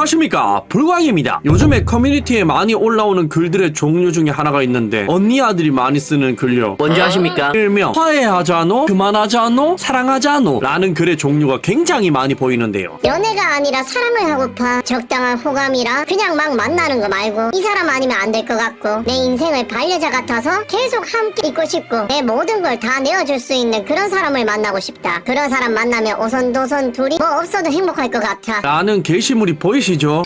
안녕하십니까. 불광입니다. 요즘에 커뮤니티에 많이 올라오는 글들의 종류 중에 하나가 있는데 언니 아들이 많이 쓰는 글요. 뭔지 아십니까? 일명 화해하자노 그만하자노 사랑하자노 라는 글의 종류가 굉장히 많이 보이는데요. 연애가 아니라 사랑을 하고파 적당한 호감이라 그냥 막 만나는 거 말고 이 사람 아니면 안 될 것 같고 내 인생의 반려자 같아서 계속 함께 있고 싶고 내 모든 걸 다 내어줄 수 있는 그런 사람을 만나고 싶다. 그런 사람 만나면 오손도손 둘이 뭐 없어도 행복할 것 같아. 라는 게시물이 보이시죠?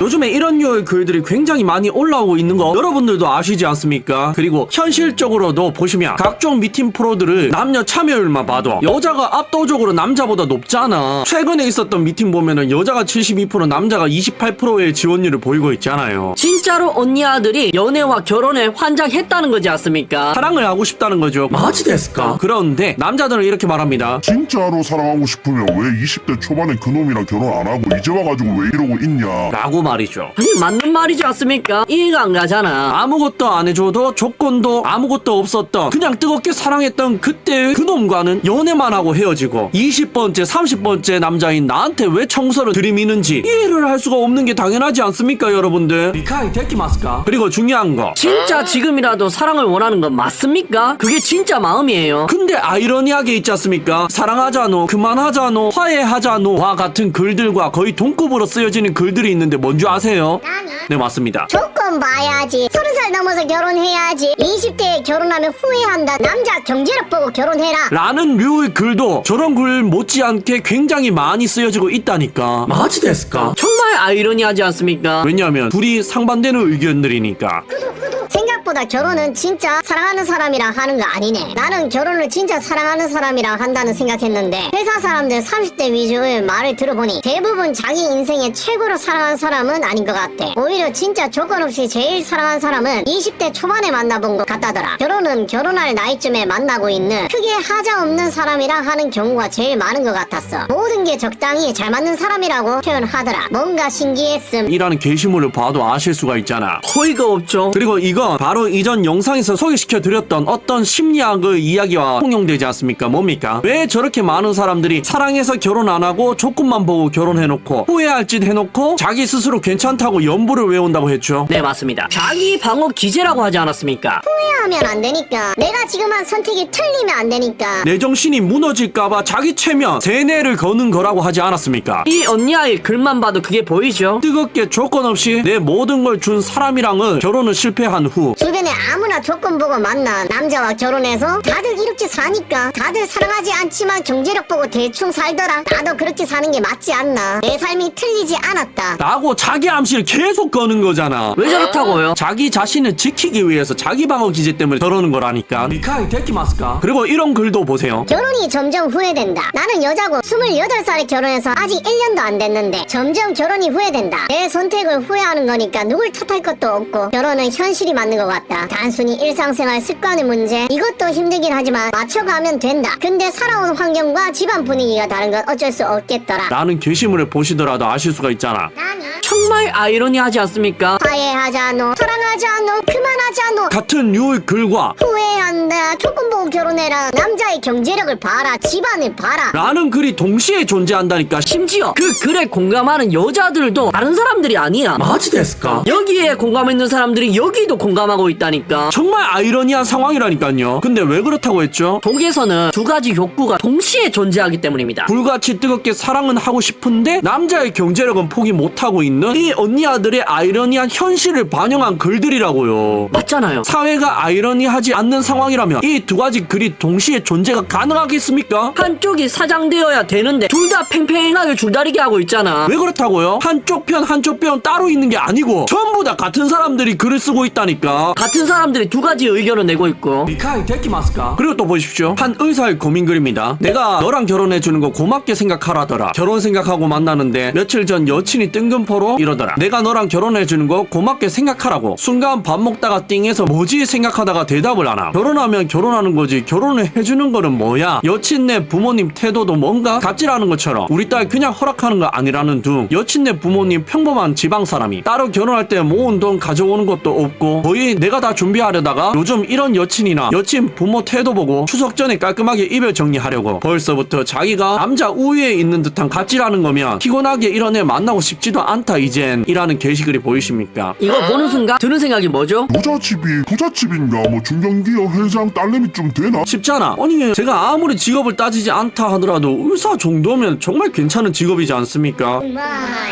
요즘에 이런 류의 글들이 굉장히 많이 올라오고 있는 거 여러분들도 아시지 않습니까? 그리고 현실적으로도 보시면 각종 미팅 프로들을 남녀 참여율만 봐도 여자가 압도적으로 남자보다 높잖아. 최근에 있었던 미팅 보면은 여자가 72% 남자가 28%의 지원율을 보이고 있잖아요. 진짜로 언니 아들이 연애와 결혼에 환장했다는 거지 않습니까? 사랑을 하고 싶다는 거죠. 마지 됐을까? 그런데 남자들은 이렇게 말합니다. 진짜로 사랑하고 싶으면 왜 20대 초반에 그놈이랑 결혼 안 하고 이제 와가지고 왜 이러고 있냐 라고 말이죠. 아니 맞는 말이지 않습니까? 이해가 안 가잖아. 아무것도 안 해줘도 조건도 아무것도 없었던 그냥 뜨겁게 사랑했던 그때의 그놈과는 연애만 하고 헤어지고 20번째 30번째 남자인 나한테 왜 청소를 들이미는지 이해를 할 수가 없는 게 당연하지 않습니까 여러분들 리카이 데키마스까 그리고 중요한 거 진짜 지금이라도 사랑을 원하는 건 맞습니까? 그게 진짜 마음이에요. 근데 아이러니하게 있지 않습니까? 사랑하자노, 그만하자노, 화해하자노와 같은 글들과 거의 동급으로 쓰여지는 글들이 있는데 뭔지 아세요? 네 맞습니다. 조건 봐야지 서른 살 넘어서 결혼해야지 20대에 결혼하면 후회한다 남자 경제력 보고 결혼해라 라는 류의 글도 저런 글 못지않게 굉장히 많이 쓰여지고 있다니까. 마지 됐을까? 정말 아이러니하지 않습니까? 왜냐하면 둘이 상반되는 의견들이니까. 생각보다 결혼은 진짜 사랑하는 사람이랑 하는 거 아니네. 나는 결혼을 진짜 사랑하는 사람이랑 한다는 생각했는데 회사 사람들 30대 위주의 말을 들어보니 대부분 자기 인생에 최고로 사랑한 사람은 아닌 것 같아. 오히려 진짜 조건 없이 제일 사랑한 사람은 20대 초반에 만나본 것 같다더라. 결혼은 결혼할 나이쯤에 만나고 있는 크게 하자 없는 사람이랑 하는 경우가 제일 많은 것 같았어. 모든 게 적당히 잘 맞는 사람이라고 표현하더라. 뭔가 신기했음. 이라는 게시물을 봐도 아실 수가 있잖아. 호의가 없죠. 그리고 이건 바로 이전 영상에서 소개시켜 드렸던 어떤 심리학의 이야기와 통용되지 않습니까? 뭡니까? 왜 저렇게 많은 사람들이 사랑해서 결혼 안 하고 조건만 보고 결혼해놓고 후회할 짓 해놓고 자기 스스로 괜찮다고 연부를 외운다고 했죠? 네 맞습니다. 자기 방어 기제라고 하지 않았습니까? 후회하면 안 되니까. 내가 지금 한 선택이 틀리면 안 되니까. 내 정신이 무너질까봐 자기 체면 세뇌를 거는 거라고 하지 않았습니까? 이 언니 아이 글만 봐도 그게 보이죠? 뜨겁게 조건 없이 내 모든 걸 준 사람이랑은 결혼을 실패한 후 주변에 아무나 조건 보고 만난 남자와 결혼해서 다들 이렇게 사니까 다들 사랑하지 않지만 경제력 보고 대충 살더라. 나도 그렇게 사는 게 맞지 않나. 내 삶이 틀리지 않았다. 라고 자기 암시를 계속 거는 거잖아. 왜 저렇다고요? 자기 자신을 지키기 위해서 자기 방어 기제 때문에 저러는 거라니까. 미카이 데키마스까? 그리고 이런 글도 보세요. 결혼이 점점 후회된다. 나는 여자고 28살에 결혼해서 아직 1년도 안 됐는데 점점 결혼이 후회된다. 내 선택을 후회하는 거니까 누굴 탓할 것도 없고 결혼은 현실이 맞는 것 같다. 단순히 일상생활 습관의 문제 이것도 힘들긴 하지만 맞춰가면 된다. 근데 살아온 환경과 집안 분위기가 다른 건 어쩔 수 없겠더라. 라는 게시물을 보시더라도 아실 수가 있잖아. 정말 아이러니하지 않습니까? 화해하자 너 사랑하자 너 그만하자 너 같은 류의 글과 후회한다 조건 보고 결혼해라 남자의 경제력을 봐라 집안을 봐라 라는 글이 동시에 존재한다니까. 심지어 그 글에 공감하는 여자들도 다른 사람들이 아니야. 마지 됐을까? 여기에 공감했는 사람들이 여기도 공감하고 있다니까. 정말 아이러니한 상황이라니까요. 근데 왜 그렇다고 했죠? 독에서는 두 가지 욕구가 동시에 존재하기 때문입니다. 불같이 뜨겁게 사랑은 하고 싶은데 남자의 경제력은 포기 못하고 있는 이 언니 아들의 아이러니한 현실을 반영한 글들이라고요. 맞잖아요. 사회가 아이러니하지 않는 상황이라면 이 두 가지 글이 동시에 존재가 가능하겠습니까? 한쪽이 사장되어야 되는데 둘 다 팽팽하게 줄다리기 하고 있잖아. 왜 그렇다고요? 한쪽 편 한쪽 편 따로 있는 게 아니고 전부 다 같은 사람들이 글을 쓰고 있다니까. 같은 사람들이 두 가지 의견을 내고 있고 미카이 데키마스까? 그리고 또 보십시오. 한 의사의 고민 글입니다. 내가 너랑 결혼해 주는 거 고맙게 생각하라더라. 결혼 생각하고 만나는데 며칠 전 여친이 뜬금포로 이러더라. 내가 너랑 결혼해 주는 거 고맙게 생각하라고 순간 밥 먹다가 띵해서 뭐지 생각하다가 대답을 안함. 결혼하면 결혼하는 거지. 결혼을 해주는 거는 뭐야? 여친네 부모님 태도도 뭔가 갑질하는 것처럼 우리 딸 그냥 허락하는 거 아니라는 둥. 여친네 부모님 평범한 지방 사람이 따로 결혼할 때 모은 돈 가져오는 것도 없고 거의 내가 다 준비하려다가 요즘 이런 여친이나 여친 부모 태도 보고 추석 전에 깔끔하게 이별 정리하려고 벌써부터 자기가 남자 우위에 있는 듯한 갑질하는 거면 피곤하게 이런 애 만나고 싶지도 않다 이젠. 이라는 게시글이 보이십니까 이거 보는 순간 드는 생각이 뭐죠? 부잣집이 부잣집인가 뭐 중견기업 회장 딸내미 좀 되나? 쉽잖아 아니 제가 아무리 직업을 따지지 않다 하더라도 의사 정도면 정말 괜찮은 직업이지 않습니까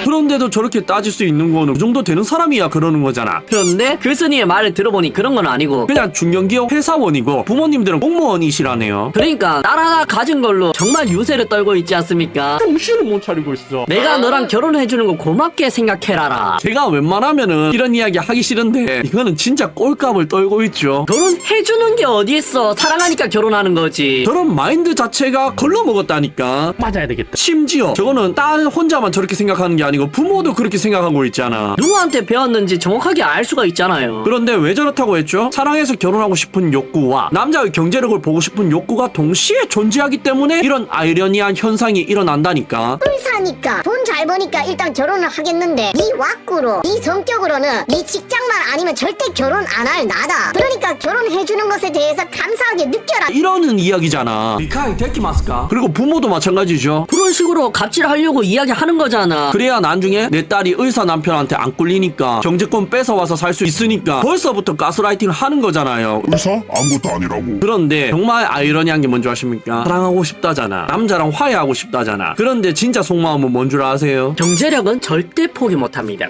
그런데도 저렇게 따질 수 있는 거는 그 정도 되는 사람이야 그러는 거잖아 그런데 글쓴이의 말을 들어보니 그런 건 아니고 그냥 중견기업 회사원이고 부모님들은 공무원이시라네요 그러니까 딸 하나 가진 걸로 정말 유세를 떨고 있지 않습니까? 정신을 못 차리고 있어 내가 너랑 결혼해주는 거 고맙게 생각해라라. 제가 웬만하면 이런 이야기 하기 싫은데 이거는 진짜 꼴값을 떨고 있죠 결혼해주는 게 어디 있어? 사랑하니까 결혼하는 거지. 저런 마인드 자체가 걸러먹었다니까 맞아야 되겠다. 심지어 저거는 딸 혼자만 저렇게 생각하는 게 아니고 부모도 그렇게 생각하고 있잖아 누구한테 배웠는지 정확하게 알 수가 있잖아요. 그런데 왜 저렇다고 했죠? 사랑해서 결혼하고 싶은 욕구와 남자의 경제력을 보고 싶은 욕구가 동시에 존재하기 때문에 이런 아이러니한 현상이 일어난다니까 의사니까 돈 잘 버니까 일단 결혼을 하겠는데 네 왁구로 네 성격으로 는 네 직장만 아니면 절대 결혼 안 할 나다 그러니까 결혼해주는 것에 대해서 감사하게 느껴라 이러는 이야기잖아 미카이 데키마스까? 그리고 부모도 마찬가지죠 그런 식으로 갑질하려고 이야기하는 거잖아. 그래야 나중에 내 딸이 의사 남편한테 안 꿀리니까 경제권 뺏어와서 살 수 있으니까 벌써부터 가스라이팅을 하는 거잖아요 의사? 아무것도 아니라고. 그런데 정말 아이러니한 게 뭔지 아십니까? 사랑하고 싶다잖아 남자랑 화해하고 싶다잖아 그런데 진짜 속마음은 뭔 줄 아세요? 경제력은 절대 포기 못합니다.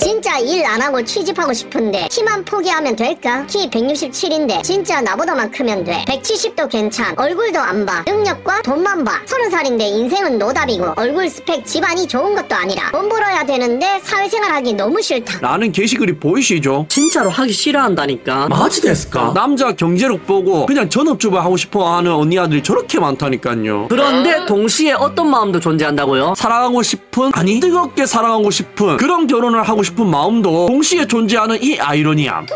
진짜 일 안 하고 취직하고 싶은데 키만 포기하면 될까? 키 167인데 진짜 나보다만 크면 돼 170도 괜찮 얼굴도 안 봐 능력과 돈만 봐 30살인데 인생은 노답이고 얼굴 스펙 집안이 좋은 것도 아니라 돈 벌어야 되는데 사회생활 하기 너무 싫다 라는 게시글이 보이시죠? 진짜로 하기 싫어한다니까. 마지 됐을까? 남자 경제력 보고 그냥 전업주부 하고 싶어 하는 언니 아들이 저렇게 많다니까요. 그런데 동시에 어떤 마음도 존재한다고요? 사랑하고 싶은 아니 뜨겁게 사랑하고 싶은 그런 결혼을 하고 싶은 마음도 동시에 존재하는 이 아이러니함.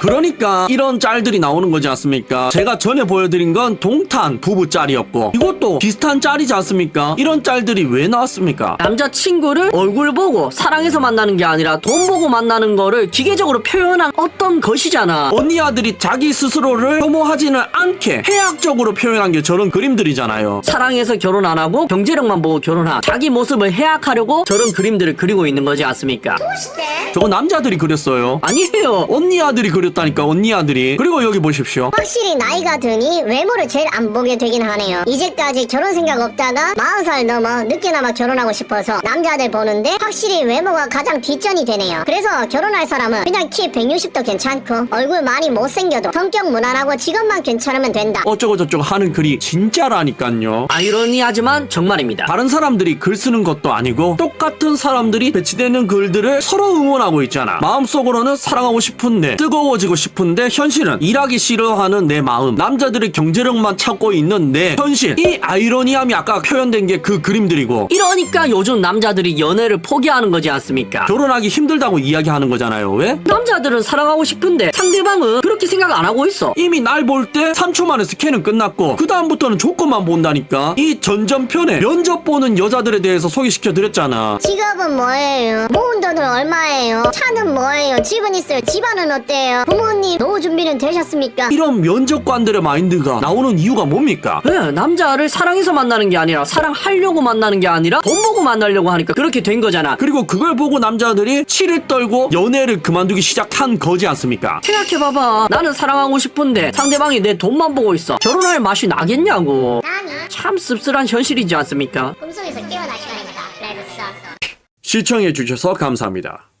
그러니까 이런 짤들이 나오는 거지 않습니까? 제가 전에 보여드린 건 동탄 부부 짤이었고 이것도 비슷한 짤이지 않습니까? 이런 짤들이 왜 나왔습니까? 남자친구를 얼굴 보고 사랑해서 만나는 게 아니라 돈 보고 만나는 거를 기계적으로 표현한 어떤 것이잖아. 언니 아들이 자기 스스로를 혐오하지는 않게 해학적으로 표현한 게 저런 그림들이잖아요. 사랑해서 결혼 안 하고 경제력만 보고 결혼한 자기 모습을 해악하려고 저런 그림들을 그리고 있는 거지 않습니까? 저거 남자들이 그렸어요. 아니에요. 언니 아들이 그렸다니까 언니 아들이 그리고 여기 보십시오 확실히 나이가 드니 외모를 제일 안 보게 되긴 하네요. 이제까지 결혼 생각 없다가 40살 넘어 늦게나마 결혼하고 싶어서 남자들 보는데 확실히 외모가 가장 뒷전이 되네요. 그래서 결혼할 사람은 그냥 키 160도 괜찮고 얼굴 많이 못생겨도 성격 무난하고 직업만 괜찮으면 된다. 어쩌고 저쩌고 하는 글이 진짜라니까요 아이러니하지만 정말입니다. 다른 사람들이 글 쓰는 것도 아니고 똑같은 사람들이 배치되는 글들을 서로 응원하고 있잖아 마음속으로는 사랑하고 싶은데 뜨거워지고 싶은데 현실은 일하기 싫어하는 내 마음 남자들의 경제력만 찾고 있는 내 현실 이 아이러니함이 아까 표현된 게 그 그림들이고 이러니까 요즘 남자들이 연애를 포기하는 거지 않습니까? 결혼하기 힘들다고 이야기하는 거잖아요 왜? 남자들은 사랑하고 싶은데 상대방은 그렇게 생각 안 하고 있어. 이미 날 볼 때 3초 만에 스캔은 끝났고 그 다음부터는 조건만 본다니까 이 전전편에 면접 보는 여자들에 대해서 소개시켜 드렸잖아 직업은 뭐예요? 모은 돈은 얼마예요? 차는 뭐예요? 집은 있어요? 집안은 어때요? 부모님 노후 준비는 되셨습니까? 이런 면접관들의 마인드가 나오는 이유가 뭡니까? 왜 남자를 사랑해서 만나는 게 아니라 사랑하려고 만나는 게 아니라 돈 보고 만나려고 하니까 그렇게 된 거잖아. 그리고 그걸 보고 남자들이 치를 떨고 연애를 그만두기 시작한 거지 않습니까? 생각해봐봐. 나는 사랑하고 싶은데 상대방이 내 돈만 보고 있어. 결혼할 맛이 나겠냐고. 참 씁쓸한 현실이지 않습니까? 꿈속에서 깨어날 시간입니다. 레드 스타트. 시청해 주셔서 감사합니다.